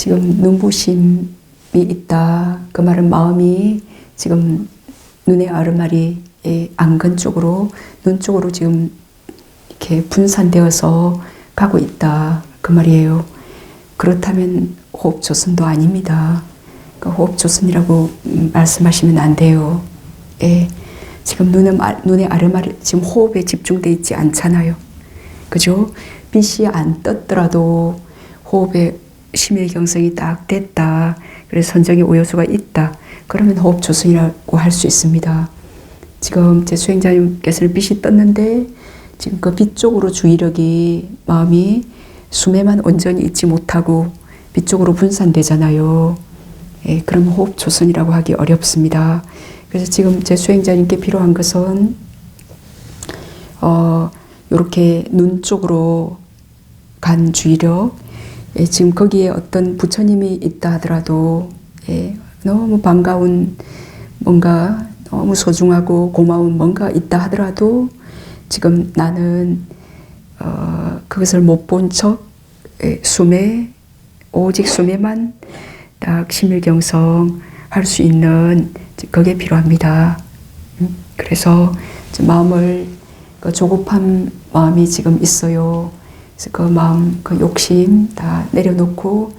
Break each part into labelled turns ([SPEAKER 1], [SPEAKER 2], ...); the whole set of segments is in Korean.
[SPEAKER 1] 지금 눈부심이 있다. 그 말은 마음이 지금 눈의 아르마리 안근 쪽으로 눈 쪽으로 지금 이렇게 분산되어서 가고 있다. 그 말이에요. 그렇다면 호흡 조선도 아닙니다. 그 호흡 조선이라고 음, 말씀하시면 안 돼요. 예. 지금 아- 눈의 아르마리 지금 호흡에 집중돼 있지 않잖아요. 그죠? 빛이 안 떴더라도 호흡에 심혈경성이 딱 됐다. 그래서 선정의 오요소가 있다. 그러면 호흡 조성이라고 할 수 있습니다. 지금 제 수행자님께서는 빛이 떴는데 지금 그 빛 쪽으로 주의력이 마음이 숨에만 온전히 있지 못하고 빛 쪽으로 분산되잖아요. 예, 그럼 호흡 조선이라고 하기 어렵습니다. 그래서 지금 제 수행자님께 필요한 것은 어, 요렇게 눈 쪽으로 간 주의력, 예, 지금 거기에 어떤 부처님이 있다 하더라도, 예, 너무 반가운 뭔가 너무 소중하고 고마운 뭔가 있다 하더라도 지금 나는 어, 그것을 못 본 척, 예, 숨에, 오직 숨에만 딱 심일경성 할 수 있는 그게 필요합니다. 음, 그래서 마음을 그 조급한 마음이 지금 있어요. 그래서 그 마음, 그 욕심 다 내려놓고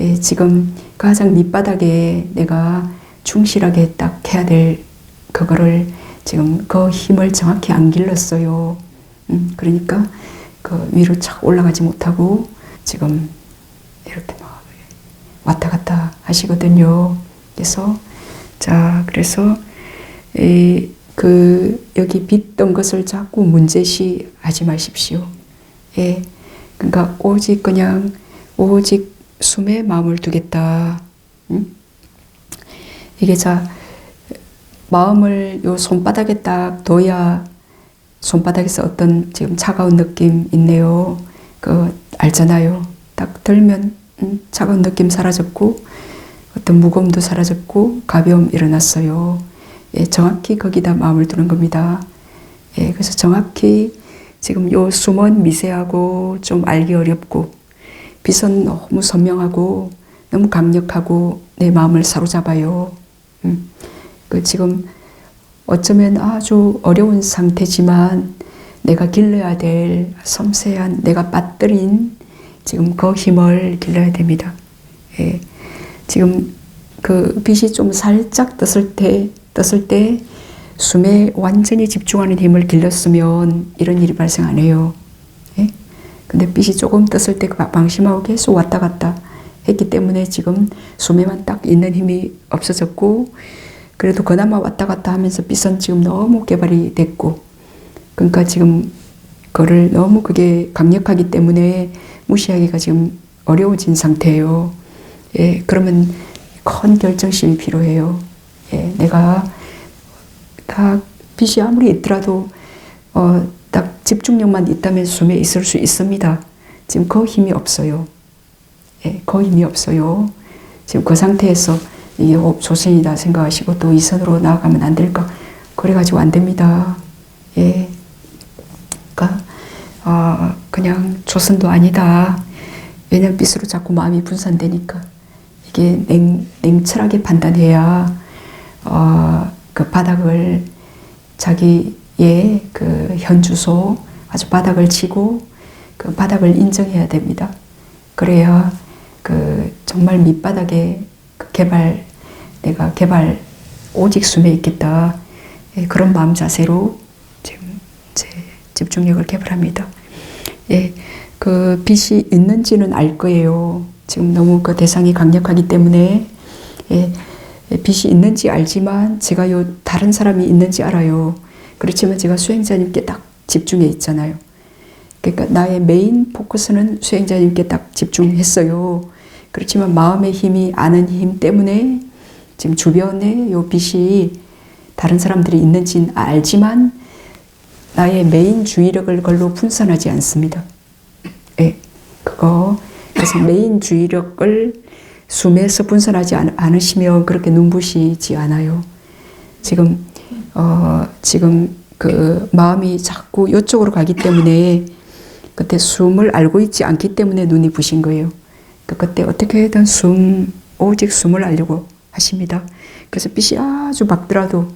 [SPEAKER 1] 예, 지금 가장 밑바닥에 내가 충실하게 딱 해야 될 그거를 지금 그 힘을 정확히 안 길렀어요. 음, 그러니까 그 위로 착 올라가지 못하고 지금 이렇게 막 왔다 갔다 하시거든요. 그래서 자 그래서 이, 그 여기 빚던 것을 자꾸 문제시 하지 마십시오. 예, 그러니까 오직 그냥 오직 숨에 마음을 두겠다. 음? 이게 자 마음을 요 손바닥에 딱 둬야 손바닥에서 어떤 지금 차가운 느낌 있네요. 그 알잖아요. 딱 들면 음, 차가운 느낌 사라졌고 어떤 무거움도 사라졌고 가벼움 일어났어요. 예, 정확히 거기다 마음을 두는 겁니다. 예, 그래서 정확히 지금 요 숨은 미세하고 좀 알기 어렵고 빛은 너무 선명하고 너무 강력하고 내 마음을 사로잡아요. 음, 그 지금 어쩌면 아주 어려운 상태지만 내가 길러야 될 섬세한 내가 빠뜨린 지금 그 힘을 길러야 됩니다. 예. 지금 그 빛이 좀 살짝 떴을 때 떴을 때 숨에 완전히 집중하는 힘을 길렀으면 이런 일이 발생 안 해요. 예? 근데 빛이 조금 떴을 때 방심하고 계속 왔다 갔다 했기 때문에 지금 숨에만 딱 있는 힘이 없어졌고 그래도 그나마 왔다 갔다 하면서 빛은 지금 너무 개발이 됐고 그러니까 지금 그를 너무 그게 강력하기 때문에 무시하기가 지금 어려워진 상태예요. 예, 그러면 큰 결정심이 필요해요. 예, 내가 딱 빛이 아무리 있더라도 어, 딱 집중력만 있다면 숨에 있을 수 있습니다. 지금 그 힘이 없어요. 예, 그 힘이 없어요. 지금 그 상태에서 이게 조선이다 생각하시고 또 이선으로 나아가면 안 될까? 그래가지고 안 됩니다. 예. 그러니까 어, 그냥 조선도 아니다. 왜냐면 빛으로 자꾸 마음이 분산되니까 이게 냉, 냉철하게 판단해야 어, 그 바닥을 자기의 그 현주소 아주 바닥을 치고 그 바닥을 인정해야 됩니다. 그래야 그 정말 밑바닥에 그 개발 내가 개발 오직 숨에 있겠다 예, 그런 마음 자세로 지금 제 집중력을 개발합니다. 예, 그 빛이 있는지는 알 거예요. 지금 너무 그 대상이 강력하기 때문에 예, 빛이 있는지 알지만 제가 요 다른 사람이 있는지 알아요. 그렇지만 제가 수행자님께 딱 집중해 있잖아요. 그러니까 나의 메인 포커스는 수행자님께 딱 집중했어요. 그렇지만 마음의 힘이 아는 힘 때문에 지금 주변에 요 빛이 다른 사람들이 있는지는 알지만 나의 메인 주의력을 걸로 분산하지 않습니다. 예, 그거 그래서 메인 주의력을 숨에서 분산하지 않, 않으시면 그렇게 눈부시지 않아요. 지금 어 지금 그 마음이 자꾸 이쪽으로 가기 때문에 그때 숨을 알고 있지 않기 때문에 눈이 부신 거예요. 그 그때 어떻게든 숨 오직 숨을 알려고 하십니다. 그래서 빛이 아주 밝더라도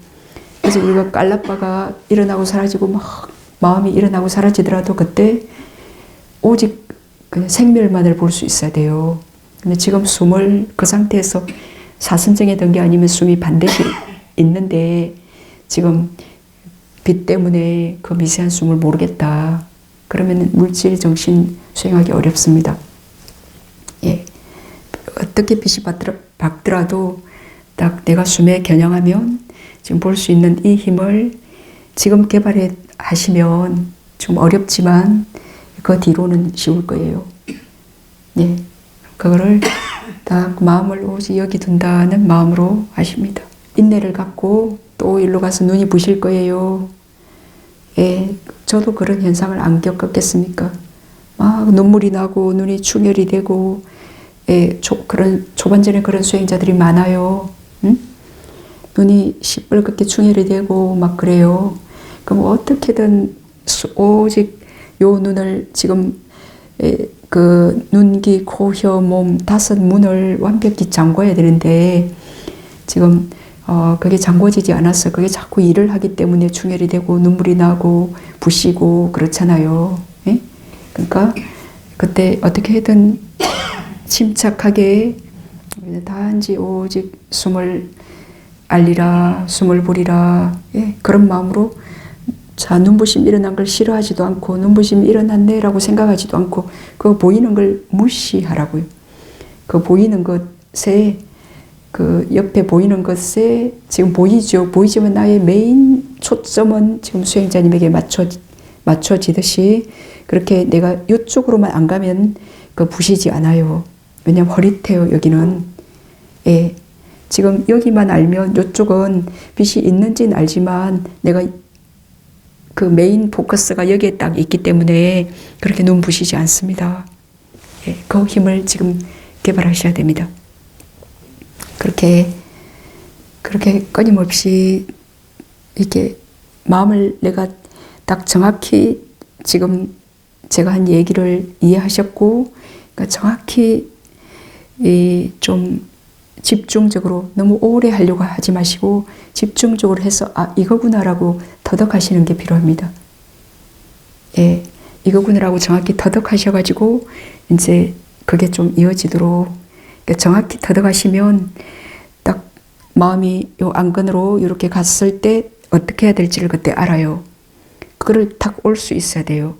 [SPEAKER 1] 그래서 우리가 깔라빠가 일어나고 사라지고 막 마음이 일어나고 사라지더라도 그때 오직 그냥 생멸만을 볼 수 있어야 돼요. 근데 지금 숨을 그 상태에서 사선정에 든 게 아니면 숨이 반드시 있는데 지금 빛 때문에 그 미세한 숨을 모르겠다. 그러면 물질 정신 수행하기 어렵습니다. 예. 어떻게 빛이 받더라- 밝더라도 딱 내가 숨에 겨냥하면 지금 볼 수 있는 이 힘을 지금 개발해 하시면 좀 어렵지만 그 뒤로는 쉬울 거예요. 예. 그거를 딱 마음을 오직 여기 둔다는 마음으로 하십니다. 인내를 갖고 또 일로 가서 눈이 부실 거예요. 예, 저도 그런 현상을 안 겪었겠습니까? 막 눈물이 나고 눈이 충혈이 되고 예, 초, 그런 초반전에 그런 수행자들이 많아요. 응? 눈이 시뻘겋게 충혈이 되고 막 그래요. 그럼 어떻게든 수- 오직 요 눈을 지금 에, 그 눈기, 코, 혀, 몸 다섯 문을 완벽히 잠궈야 되는데 지금 어 그게 잠궈지지 않았어. 그게 자꾸 일을 하기 때문에 충혈이 되고 눈물이 나고 부시고 그렇잖아요. 예? 그러니까 그때 어떻게든 침착하게 단지 오직 숨을 알리라, 숨을 부리라, 예, 그런 마음으로 자 눈부심 일어난 걸 싫어하지도 않고 눈부심 일어났네라고 생각하지도 않고 그 보이는 걸 무시하라고요. 그 보이는 것에 그 옆에 보이는 것에 지금 보이죠. 보이지만 나의 메인 초점은 지금 수행자님에게 맞춰 맞춰지듯이 그렇게 내가 이쪽으로만 안 가면 그 부시지 않아요. 왜냐면 허릿해요 여기는. 예. 지금 여기만 알면 이쪽은 빛이 있는지는 알지만 내가 그 메인 포커스가 여기에 딱 있기 때문에 그렇게 눈 부시지 않습니다. 예, 그 힘을 지금 개발하셔야 됩니다. 그렇게 그렇게 끊임없이 이렇게 마음을 내가 딱 정확히 지금 제가 한 얘기를 이해하셨고 그러니까 정확히 이 좀 집중적으로 너무 오래 하려고 하지 마시고 집중적으로 해서 아 이거구나라고 터득하시는 게 필요합니다. 예, 이거구나라고 정확히 터득하셔가지고 이제 그게 좀 이어지도록 그러니까 정확히 터득하시면 딱 마음이 요 안근으로 이렇게 갔을 때 어떻게 해야 될지를 그때 알아요. 그거를 딱올수 있어야 돼요.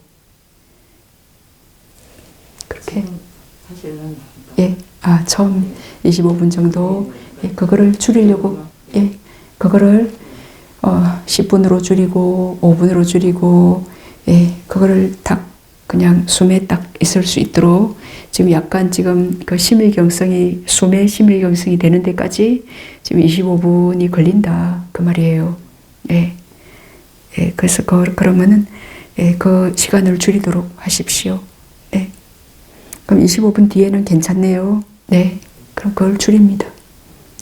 [SPEAKER 1] 그렇게.
[SPEAKER 2] 사실은
[SPEAKER 1] 예, 아, 처음 25분 정도, 예, 그거를 줄이려고, 예, 그거를, 어, 10분으로 줄이고, 5분으로 줄이고, 예, 그거를 딱 그냥 숨에 딱 있을 수 있도록 지금 약간 지금 그 심일경성이, 숨의 심일경성이 되는 데까지 지금 25분이 걸린다. 그 말이에요. 예. 예, 그래서 그, 그러면은, 예, 그 시간을 줄이도록 하십시오. 네. 그럼 25분 뒤에는 괜찮네요. 네. 그럼 그걸 줄입니다.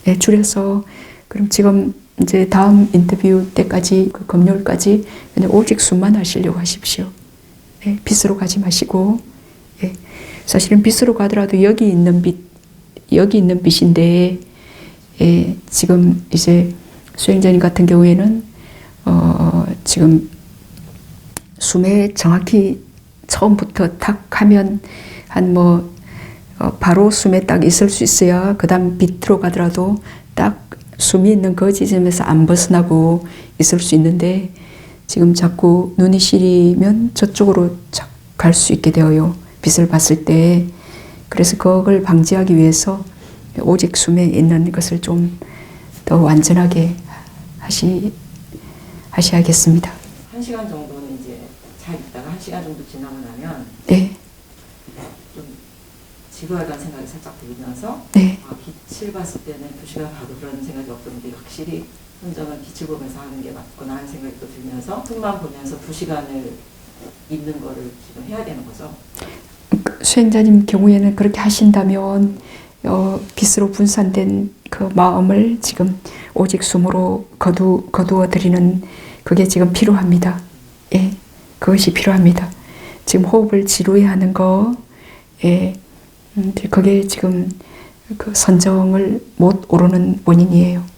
[SPEAKER 1] 네, 줄여서 그럼 지금 이제 다음 인터뷰 때까지 그 금요일까지 그냥 오직 숨만 하시려고 하십시오. 네, 빛으로 가지 마시고 예. 사실은 빛으로 가더라도 여기 있는 빛 여기 있는 빛인데 예, 지금 이제 수행자님 같은 경우에는 어, 지금 숨에 정확히 처음부터 탁 하면 한뭐 어, 바로 숨에 딱 있을 수 있어야 그 다음 빛으로 가더라도 딱 숨이 있는 그 지점에서 안 벗어나고 있을 수 있는데 지금 자꾸 눈이 시리면 저쪽으로 갈 수 있게 되어요. 빛을 봤을 때 그래서 그걸 방지하기 위해서 오직 숨에 있는 것을 좀 더 완전하게 하시 하셔야겠습니다.
[SPEAKER 2] 한 시간 정도는 이제 잘 있다가 한 시간 정도 지나고 나면
[SPEAKER 1] 네,
[SPEAKER 2] 좀 지루하다는 생각이 살짝 들면서
[SPEAKER 1] 네,
[SPEAKER 2] 아, 빛을 봤을 때는 두 시간 가도 그런 생각이 없었는데 확실히 혼자만 빛을 보면서 하는 게 맞구나 하는 생각이 또 들면서 흙만 보면서 두 시간을 있는 거를 지금 해야 되는 거죠.
[SPEAKER 1] 수행자님 경우에는 그렇게 하신다면 어, 빛으로 분산된 그 마음을 지금 오직 숨으로 거두 거두어 드리는 그게 지금 필요합니다. 예, 그것이 필요합니다. 지금 호흡을 지루해 하는 거, 예, 음, 그게 지금 그 선정을 못 오르는 원인이에요.